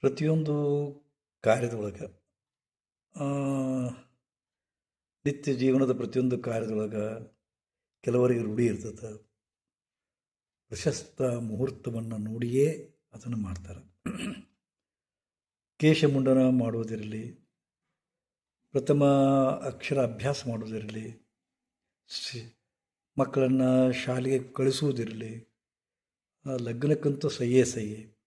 ಪ್ರತಿಯೊಂದು ಕಾರ್ಯದೊಳಗೆ ನಿತ್ಯ ಜೀವನದ ಪ್ರತಿಯೊಂದು ಕಾರ್ಯದೊಳಗೆ ಕೆಲವರಿಗೆ ರೂಢಿ ಇರ್ತದೆ. ಪ್ರಶಸ್ತ ಮುಹೂರ್ತವನ್ನು ನೋಡಿಯೇ ಅದನ್ನು ಮಾಡ್ತಾರೆ. ಕೇಶಮುಂಡನ ಮಾಡುವುದಿರಲಿ, ಪ್ರಥಮ ಅಕ್ಷರ ಅಭ್ಯಾಸ ಮಾಡುವುದಿರಲಿ ಮಕ್ಕಳನ್ನು ಶಾಲೆಗೆ ಕಳಿಸುವುದಿರಲಿ ಲಗ್ನಕ್ಕಂತೂ ಸಹಿಯೇ ಸಹಿ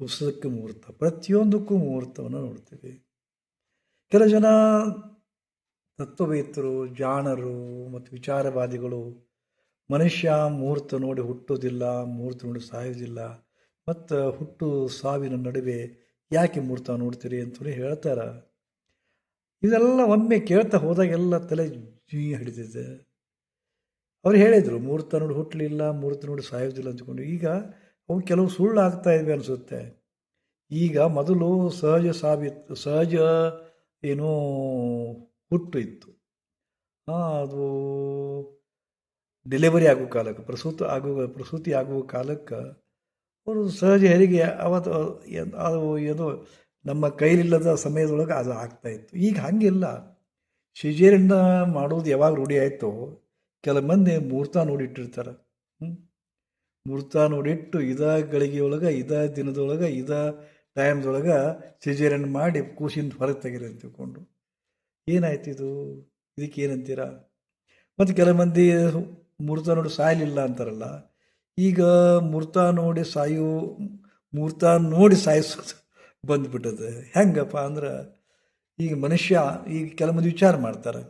ಕುಸಕ್ಕೆ ಮುಹೂರ್ತ, ಪ್ರತಿಯೊಂದಕ್ಕೂ ಮುಹೂರ್ತವನ್ನು ನೋಡ್ತೀವಿ. ಕೆಲ ಜನ ತತ್ವವೇತರು ಜಾಣರು ಮತ್ತು ವಿಚಾರವಾದಿಗಳು ಮನುಷ್ಯ ಮುಹೂರ್ತ ನೋಡಿ ಹುಟ್ಟೋದಿಲ್ಲ ಮುಹೂರ್ತ ನೋಡಿ ಸಾಯೋದಿಲ್ಲ ಮತ್ತು ಹುಟ್ಟು ಸಾವಿನ ನಡುವೆ ಯಾಕೆ ಮುಹೂರ್ತ ನೋಡ್ತೀರಿ ಅಂತೇಳಿ ಹೇಳ್ತಾರೆ. ಇದೆಲ್ಲ ಒಮ್ಮೆ ಕೇಳ್ತಾ ಹೋದಾಗೆಲ್ಲ ತಲೆ ಜೀ ಹಿಡಿದಿದೆ. ಅವ್ರು ಹೇಳಿದರು, ಮುಹೂರ್ತ ನೋಡಿ ಹುಟ್ಟಲಿಲ್ಲ ಮುಹೂರ್ತ ನೋಡಿ ಸಾಯೋದಿಲ್ಲ ಅಂದ್ಕೊಂಡು. ಈಗ ಅವು ಕೆಲವು ಸುಳ್ಳು ಆಗ್ತಾ ಇವೆ ಅನಿಸುತ್ತೆ. ಈಗ ಮೊದಲು ಸಹಜ ಸಾಬೀತು, ಸಹಜ ಏನೋ ಹುಟ್ಟು ಇತ್ತು ಅದು ಡೆಲಿವರಿ ಆಗೋ ಕಾಲಕ್ಕೆ, ಪ್ರಸೂತ ಆಗುವ ಪ್ರಸೂತಿ ಆಗುವ ಕಾಲಕ್ಕೆ ಅವರು ಸಹಜ ಹೆರಿಗೆ ಅವತ್ತು, ಅದು ಏನೋ ನಮ್ಮ ಕೈಲಿಲ್ಲದ ಸಮಯದೊಳಗೆ ಅದು ಆಗ್ತಾಯಿತ್ತು ಈಗ ಹಾಗಿಲ್ಲ ಸಿಜೇರಿಯನ್ನ ಮಾಡೋದು ಯಾವಾಗ ರೂಢಿ ಆಯಿತು, ಕೆಲವು ಮಂದಿ ಮುಹೂರ್ತ ನೋಡಿಟ್ಟಿರ್ತಾರೆ. ಹ್ಞೂ ಮುಹೂರ್ತ ನೋಡಿಟ್ಟು ಇದ ಗಳಿಗೆಯೊಳಗೆ, ಇದ ದಿನದೊಳಗೆ, ಇದ ಟೈಮ್ದೊಳಗೆ ಸಿಜೇರಿಯನ್ ಮಾಡಿ ಕೂಸಿಂದ ಹೊರಗೆ ತೆಗೀರಿ ಅಂತ ತಿಳ್ಕೊಂಡು. ಏನಾಯ್ತು ಇದು? ಇದಕ್ಕೆ ಏನಂತೀರಾ? ಮತ್ತು ಕೆಲ ಮಂದಿ ಮುಹೂರ್ತ ನೋಡಿ ಸಾಯಲಿಲ್ಲ ಅಂತಾರಲ್ಲ. ಈಗ ಮುಹೂರ್ತ ನೋಡಿ ಸಾಯೋ ಮುಹೂರ್ತ ನೋಡಿ ಸಾಯಿಸೋದು ಬಂದ್ಬಿಟ್ಟದೆ. ಹೆಂಗಪ್ಪ ಅಂದ್ರೆ, ಈಗ ಮನುಷ್ಯ, ಈಗ ಕೆಲವೊಂದು ವಿಚಾರ ಮಾಡ್ತಾರೆ.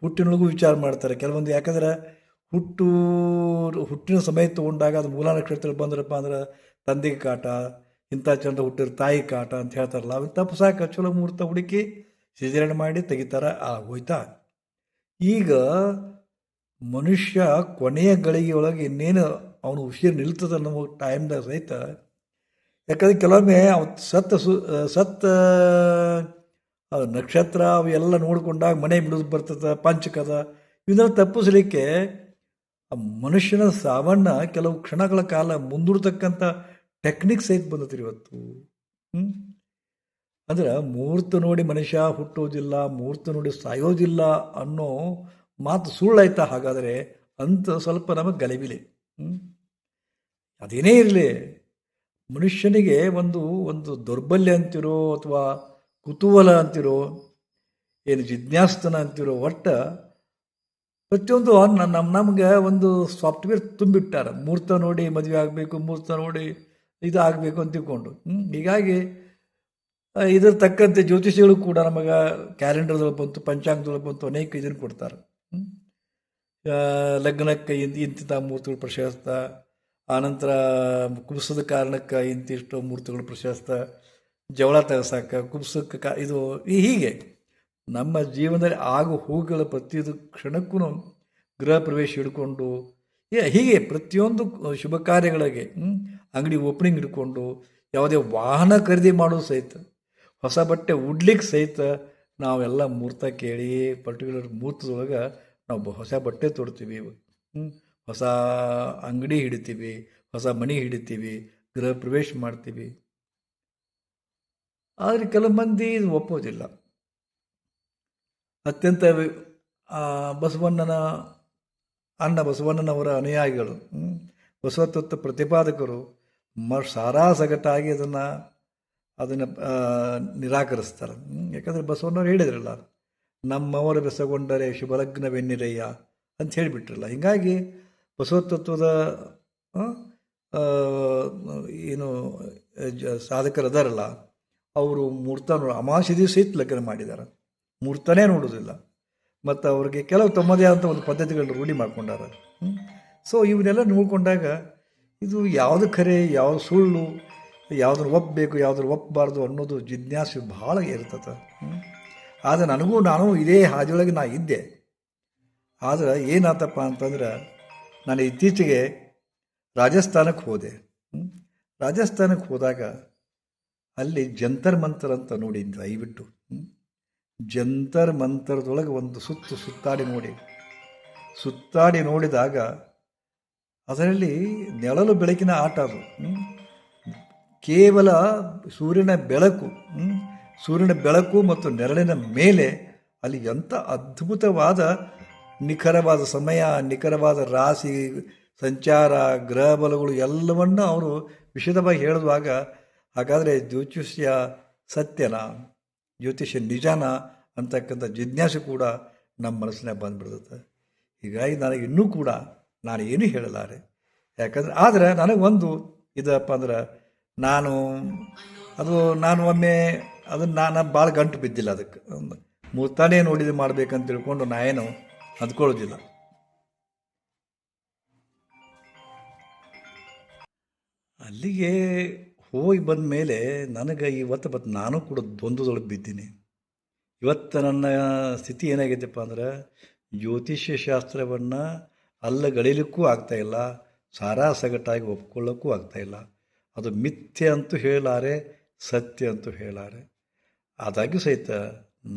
ಹುಟ್ಟಿನೊಳಗೂ ವಿಚಾರ ಮಾಡ್ತಾರೆ. ಕೆಲವೊಂದು ಯಾಕಂದ್ರೆ ಹುಟ್ಟು ಹುಟ್ಟಿನ ಸಮಯ ತೊಗೊಂಡಾಗ ಅದು ಮೂಲ ನಕ್ಷತ್ರದಲ್ಲಿ ಬಂದ್ರಪ್ಪ ಅಂದ್ರೆ ತಂದೆಗೆ ಕಾಟ, ಇಂಥ ಚಂದ ಹುಟ್ಟಿರ ತಾಯಿ ಕಾಟ ಅಂತ ಹೇಳ್ತಾರಲ್ಲ ಅವನ್ನ ಸಾಕು ಚಲೋ ಮುಹೂರ್ತ ಹುಡುಕಿ ಸಿಜರಣೆ ಮಾಡಿ ತೆಗಿತಾರೆ, ಆ ಹೋಯ್ತಾ. ಈಗ ಮನುಷ್ಯ ಕೊನೆಯ ಗಳಿಗೆಯೊಳಗೆ ಇನ್ನೇನು ಅವನು ಉಸಿರು ನಿಲ್ತದ ಅನ್ನೋ ಟೈಮ್ದಾಗ ಸಹಿತ, ಯಾಕಂದ್ರೆ ಕೆಲವೊಮ್ಮೆ ಅವತ್ತು ಸತ್ತ ಸು ಸತ್ತ ನಕ್ಷತ್ರ ಅವೆಲ್ಲ ನೋಡ್ಕೊಂಡಾಗ ಮನೆ ಬಿಡೋದು ಬರ್ತದೆ, ಪಂಚಕದ ಇದನ್ನು ತಪ್ಪಿಸ್ಲಿಕ್ಕೆ ಮನುಷ್ಯನ ಸಾವನ್ನ ಕೆಲವು ಕ್ಷಣಗಳ ಕಾಲ ಮುಂದೂಡ್ತಕ್ಕಂಥ ಟೆಕ್ನಿಕ್ಸ್ ಸಹಿತ ಬಂದತ್ರಿ ಇವತ್ತು. ಅಂದ್ರೆ ಮೂರ್ತ ನೋಡಿ ಮನುಷ್ಯ ಹುಟ್ಟೋದಿಲ್ಲ, ಮೂರ್ತ ನೋಡಿ ಸಾಯೋದಿಲ್ಲ ಅನ್ನೋ ಮಾತು ಸುಳ್ಳಾಯ್ತಾ ಹಾಗಾದರೆ ಅಂತ ಸ್ವಲ್ಪ ನಮಗೆ ಗಲಿಬಿಲಿ. ಹ್ಞೂ ಅದೇನೇ ಇರಲಿ, ಮನುಷ್ಯನಿಗೆ ಒಂದು ಒಂದು ದೌರ್ಬಲ್ಯ ಅಂತಿರೋ ಅಥವಾ ಕುತೂಹಲ ಅಂತಿರೋ, ಏನು ಜಿಜ್ಞಾಸ್ತನ ಅಂತಿರೋ ಒಟ್ಟ ಪ್ರತಿಯೊಂದು ನಮ್ಮ ನಮ್ಗೆ ಒಂದು ಸಾಫ್ಟ್ವೇರ್ ತುಂಬಿಟ್ಟಾರ. ಮುಹೂರ್ತ ನೋಡಿ ಮದುವೆ ಆಗಬೇಕು ಮುಹೂರ್ತ ನೋಡಿ ಇದು ಆಗಬೇಕು ಅಂತ ತಿಳ್ಕೊಂಡು. ಹೀಗಾಗಿ ಇದ್ರ ತಕ್ಕಂತೆ ಜ್ಯೋತಿಷಿಗಳು ಕೂಡ ನಮಗೆ ಕ್ಯಾಲೆಂಡರ್ದೊಳಗೆ ಬಂತು, ಪಂಚಾಂಗದೊಳಗೆ ಬಂತು, ಅನೇಕ ಇದನ್ನು ಕೊಡ್ತಾರೆ. ಲಗ್ನಕ್ಕೆ ಇಂತ ಇಂತಿಂಥ ಮೂರ್ತಿಗಳು ಪ್ರಶಸ್ತ, ಆನಂತರ ಕುಬ್ಸದ ಕಾರಣಕ್ಕೆ ಇಂತಿಷ್ಟು ಮೂರ್ತಿಗಳು ಪ್ರಶಸ್ತ, ಜವಳ ತೆಗೆಸಾಕ, ಕುಬ್ಸಕ್ಕೆ ಕಾ ಇದು ಹೀಗೆ. ನಮ್ಮ ಜೀವನದಲ್ಲಿ ಆಗು ಹೂಗಳ ಪ್ರತಿಯೊಂದು ಕ್ಷಣಕ್ಕೂ ಗೃಹ ಪ್ರವೇಶ ಹಿಡ್ಕೊಂಡು ಹೀಗೆ ಪ್ರತಿಯೊಂದು ಶುಭ ಕಾರ್ಯಗಳಿಗೆ ಅಂಗಡಿ ಓಪನಿಂಗ್ ಹಿಡ್ಕೊಂಡು, ಯಾವುದೇ ವಾಹನ ಖರೀದಿ ಮಾಡೋದು ಸಹಿತ, ಹೊಸ ಬಟ್ಟೆ ಉಡ್ಲಿಕ್ಕೆ ಸಹಿತ ನಾವೆಲ್ಲ ಮುಹೂರ್ತ ಕೇಳಿ ಪರ್ಟಿಕ್ಯುಲರ್ ಮುಹೂರ್ತದೊಳಗೆ ನಾವು ಹೊಸ ಬಟ್ಟೆ ತೊಡ್ತೀವಿ ಹೊಸ ಅಂಗಡಿ ಹಿಡಿತೀವಿ, ಹೊಸ ಮನೆ ಹಿಡಿತೀವಿ, ಗೃಹ ಪ್ರವೇಶ ಮಾಡ್ತೀವಿ. ಆದರೆ ಕೆಲವು ಮಂದಿ ಇದು ಒಪ್ಪೋದಿಲ್ಲ. ಅತ್ಯಂತ ಬಸವಣ್ಣನ, ಅಣ್ಣ ಬಸವಣ್ಣನವರ ಅನುಯಾಯಿಗಳು ಬಸವತತ್ವ ಪ್ರತಿಪಾದಕರು ಮ ಸಾರಾ ಸಗಟಾಗಿ ಅದನ್ನು ಅದನ್ನು ನಿರಾಕರಿಸ್ತಾರೆ. ಯಾಕಂದರೆ ಬಸವಣ್ಣವ್ರು ಹೇಳಿದ್ರಲ್ಲ, ನಮ್ಮವರ ಬೆಸಗೊಂಡರೆ ಶುಭಲಗ್ನವೆನ್ನಿರಯ್ಯ ಅಂತ ಹೇಳಿಬಿಟ್ರಲ್ಲ. ಹೀಗಾಗಿ ಬಸವತತ್ವದ ಏನು ಸಾಧಕರು ಅದಾರಲ್ಲ ಅವರು ಮೂರ್ತ ನೋ ಅಮಾವಾಸ್ಯ ದಿವಸ ಲಗ್ನ ಮಾಡಿದ್ದಾರೆ ಮೂರ್ತನೇ ನೋಡೋದಿಲ್ಲ ಮತ್ತು ಅವ್ರಿಗೆ ಕೆಲವು ತಮ್ಮದೇ ಆದಂಥ ಒಂದು ಪದ್ಧತಿಗಳನ್ನ ರೂಢಿ ಮಾಡ್ಕೊಂಡಾರ ಸೊ ಇವನ್ನೆಲ್ಲ ನೋಡಿಕೊಂಡಾಗ ಇದು ಯಾವುದು ಖರೆ, ಯಾವುದು ಸುಳ್ಳು, ಯಾವುದನ್ನು ಒಪ್ಪಬೇಕು ಯಾವುದನ್ನು ಒಪ್ಪಬಾರ್ದು ಅನ್ನೋದು ಜಿಜ್ಞಾಸೆ ಭಾಳ ಇರ್ತದೆ. ಆದರೆ ನನಗೂ ನಾನು ಇದೇ ಹಾದಿಯೊಳಗೆ ನಾ ಇದ್ದೆ. ಆದರೆ ಏನಾತಪ್ಪ ಅಂತಂದ್ರೆ ನಾನು ಇತ್ತೀಚೆಗೆ ರಾಜಸ್ಥಾನಕ್ಕೆ ಹೋದೆ. ರಾಜಸ್ಥಾನಕ್ಕೆ ಹೋದಾಗ ಅಲ್ಲಿ ಜಂತರ್ ಮಂತರ್ ಅಂತ ನೋಡಿ ದಯವಿಟ್ಟು. ಜಂತರ್ ಮಂತರದೊಳಗೆ ಒಂದು ಸುತ್ತು ಸುತ್ತಾಡಿ ನೋಡಿ. ಸುತ್ತಾಡಿ ನೋಡಿದಾಗ ಅದರಲ್ಲಿ ನೆಳಲು ಬೆಳಕಿನ ಆಟ ಅದು. ಕೇವಲ ಸೂರ್ಯನ ಬೆಳಕು ಸೂರ್ಯನ ಬೆಳಕು ಮತ್ತು ನೆರಳಿನ ಮೇಲೆ ಅಲ್ಲಿ ಎಂಥ ಅದ್ಭುತವಾದ ನಿಖರವಾದ ಸಮಯ, ನಿಖರವಾದ ರಾಶಿ, ಸಂಚಾರ ಗ್ರಹ ಬಲಗಳು ಎಲ್ಲವನ್ನು ಅವರು ವಿಶದವಾಗಿ ಹೇಳಿದಾಗ ಹಾಗಾದರೆ ಜ್ಯೋತಿಷ್ಯ ಸತ್ಯನಾ? ಜ್ಯೋತಿಷ್ಯ ನಿಜಾನ ಅಂತಕ್ಕಂಥ ಜಿಜ್ಞಾಸೆ ಕೂಡ ನಮ್ಮ ಮನಸ್ಸಿನಾಗ ಬಂದ್ಬಿಡ್ತದೆ ಹೀಗಾಗಿ ನನಗೆ ಇನ್ನೂ ಕೂಡ ನಾನು ಏನೂ ಹೇಳಲಾರೆ. ಯಾಕಂದ್ರೆ, ಆದರೆ ಒಂದು ಇದಪ್ಪ ಅಂದ್ರೆ, ನಾನು, ಅದು ನಾನು ಒಮ್ಮೆ ಅದನ್ನು ನಾನು ಭಾಳ ಗಂಟು ಬಿದ್ದಿಲ್ಲ ಅದಕ್ಕೆ. ಒಂದು ಮೂರ್ತಾನೇ ನೋಡಿದ ಮಾಡ್ಬೇಕಂತ ತಿಳ್ಕೊಂಡು ನಾ ಏನು ಅಂದ್ಕೊಳ್ಳೋದಿಲ್ಲ. ಅಲ್ಲಿಗೆ ಹೋಗಿ ಬಂದ ಮೇಲೆ ನನಗೆ ಇವತ್ತು ಮತ್ತು ನಾನು ಕೂಡ ದ್ವಂದ್ವದೊಳಗೆ ಬಿದ್ದೀನಿ. ಇವತ್ತು ನನ್ನ ಸ್ಥಿತಿ ಏನಾಗೈತಪ್ಪ ಅಂದ್ರೆ ಜ್ಯೋತಿಷ್ಯ ಶಾಸ್ತ್ರವನ್ನು ಅಲ್ಲಗಳಿಲಿಕ್ಕೂ ಆಗ್ತಾಯಿಲ್ಲ ಸಾರಾ ಸಗಟಾಗಿ ಒಪ್ಕೊಳ್ಳೋಕ್ಕೂ ಆಗ್ತಾಯಿಲ್ಲ ಅದು ಮಿಥ್ಯೆ ಅಂತೂ ಹೇಳಾರೆ ಸತ್ಯ ಅಂತೂ ಹೇಳಾರೆ ಆದಾಗ್ಯೂ ಸಹಿತ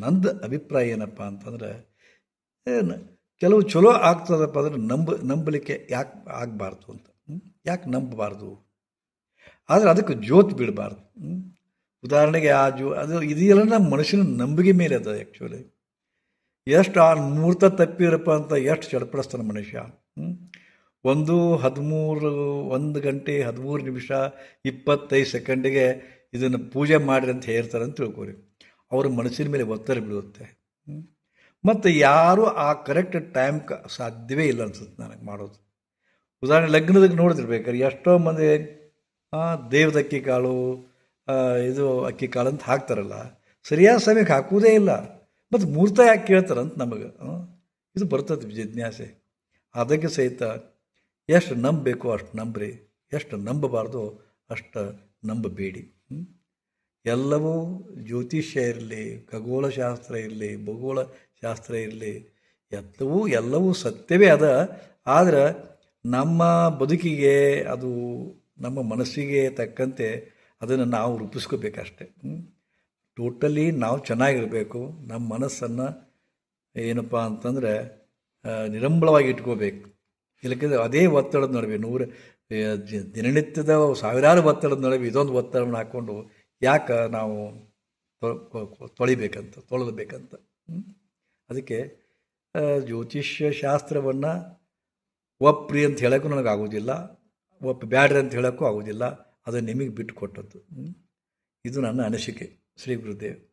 ನಂದು ಅಭಿಪ್ರಾಯ ಏನಪ್ಪ ಅಂತಂದ್ರೆ, ಏನು ಕೆಲವು ಚಲೋ ಆಗ್ತದಪ್ಪ ಅಂದ್ರೆ ನಂಬ ನಂಬಲಿಕ್ಕೆ ಯಾಕೆ ಆಗಬಾರ್ದು ಅಂತ ಯಾಕೆ ನಂಬಬಾರ್ದು? ಆದರೆ ಅದಕ್ಕೆ ಜ್ಯೋತಿ ಬಿಡಬಾರ್ದು. ಉದಾಹರಣೆಗೆ ಆ ಜೋ ಅದು ಇದೆಲ್ಲ ನಮ್ಮ ಮನುಷ್ಯನ ನಂಬಿಕೆ ಮೇಲೆ ಅದ ಆ್ಯಕ್ಚುಲಿ ಎಷ್ಟು ಆ ಮುಹೂರ್ತ ತಪ್ಪಿರಪ್ಪ ಅಂತ ಎಷ್ಟು ಚಡಪಡಿಸ್ತಾನೆ ಮನುಷ್ಯ? ಒಂದು ಹದಿಮೂರು, ಒಂದು ಗಂಟೆ ಹದಿಮೂರು ನಿಮಿಷ ಇಪ್ಪತ್ತೈದು ಸೆಕೆಂಡಿಗೆ ಇದನ್ನು ಪೂಜೆ ಮಾಡಿರಿ ಅಂತ ಹೇಳ್ತಾರೆ ಅಂತ ತಿಳ್ಕೊರಿ. ಅವ್ರ ಮನಸ್ಸಿನ ಮೇಲೆ ಒತ್ತಡ ಬೀಳುತ್ತೆ? ಮತ್ತು ಯಾರೂ ಆ ಕರೆಕ್ಟ್ ಟೈಮ್ ಕ ಸಾಧ್ಯವೇ ಇಲ್ಲ ಅನ್ಸುತ್ತೆ ನನಗೆ ಮಾಡೋದು. ಉದಾಹರಣೆ ಲಗ್ನದಾಗ ನೋಡಿದಿರ್ಬೇಕಾದ್ರೆ ಎಷ್ಟೋ ಮಂದಿ ದೇವ್ದ ಅಕ್ಕಿ ಕಾಳು ಇದು ಅಕ್ಕಿ ಕಾಳು ಅಂತ ಹಾಕ್ತಾರಲ್ಲ, ಸರಿಯಾದ ಸಮಯಕ್ಕೆ ಹಾಕುವುದೇ ಇಲ್ಲ. ಮತ್ತು ಮೂರ್ತ ಯಾಕೆ ಕೇಳ್ತಾರಂತ ನಮಗೆ ಇದು ಬರ್ತದೆ ಜಿಜ್ಞಾಸೆ. ಅದಕ್ಕೆ ಸಹಿತ ಎಷ್ಟು ನಂಬಬೇಕು ಅಷ್ಟು ನಂಬ್ರಿ, ಎಷ್ಟು ನಂಬಬಾರ್ದು ಅಷ್ಟು ನಂಬಬೇಡಿ ಎಲ್ಲವೂ ಜ್ಯೋತಿಷ್ಯ ಇರಲಿ, ಖಗೋಳಶಾಸ್ತ್ರ ಇರಲಿ ಭೂಗೋಳ ಶಾಸ್ತ್ರ ಇರಲಿ ಎಲ್ಲವೂ ಎಲ್ಲವೂ ಸತ್ಯವೇ ಅದ. ಆದರೆ ನಮ್ಮ ಬದುಕಿಗೆ ಅದು ನಮ್ಮ ಮನಸ್ಸಿಗೆ ತಕ್ಕಂತೆ ಅದನ್ನು ನಾವು ರೂಪಿಸ್ಕೋಬೇಕಷ್ಟೆ. ಟೋಟಲಿ ನಾವು ಚೆನ್ನಾಗಿರಬೇಕು. ನಮ್ಮ ಮನಸ್ಸನ್ನು ಏನಪ್ಪ ಅಂತಂದರೆ ನಿರಂಬಳವಾಗಿ ಇಟ್ಕೋಬೇಕು. ಇಲ್ಲಕ್ಕಿದ್ರೆ ಅದೇ ಒತ್ತಡದ ನಡುವೆ, ನೂರ ದಿನನಿತ್ಯದ ಸಾವಿರಾರು ಒತ್ತಡದ ನಡುವೆ ಇದೊಂದು ಒತ್ತಡವನ್ನು ಹಾಕ್ಕೊಂಡು ಯಾಕೆ ನಾವು ತೊಳಿಬೇಕಂತ, ತೊಳೆದಬೇಕಂತ. ಹ್ಮ್? ಅದಕ್ಕೆ ಜ್ಯೋತಿಷ್ಯ ಶಾಸ್ತ್ರವನ್ನು ಒಪ್ಪ್ರಿ ಅಂತ ಹೇಳೋಕ್ಕೂ ನನಗೆ ಆಗೋದಿಲ್ಲ ಒಪ್ಪು ಬ್ಯಾಡ್ರಿ ಅಂತ ಹೇಳೋಕ್ಕೂ ಆಗೋದಿಲ್ಲ. ಅದು ನಿಮಗೆ ಬಿಟ್ಟು ಕೊಟ್ಟದ್ದು. ಇದು ನನ್ನ ಅನಿಸಿಕೆ. ಶ್ರೀ ಗುರುದೇವ್.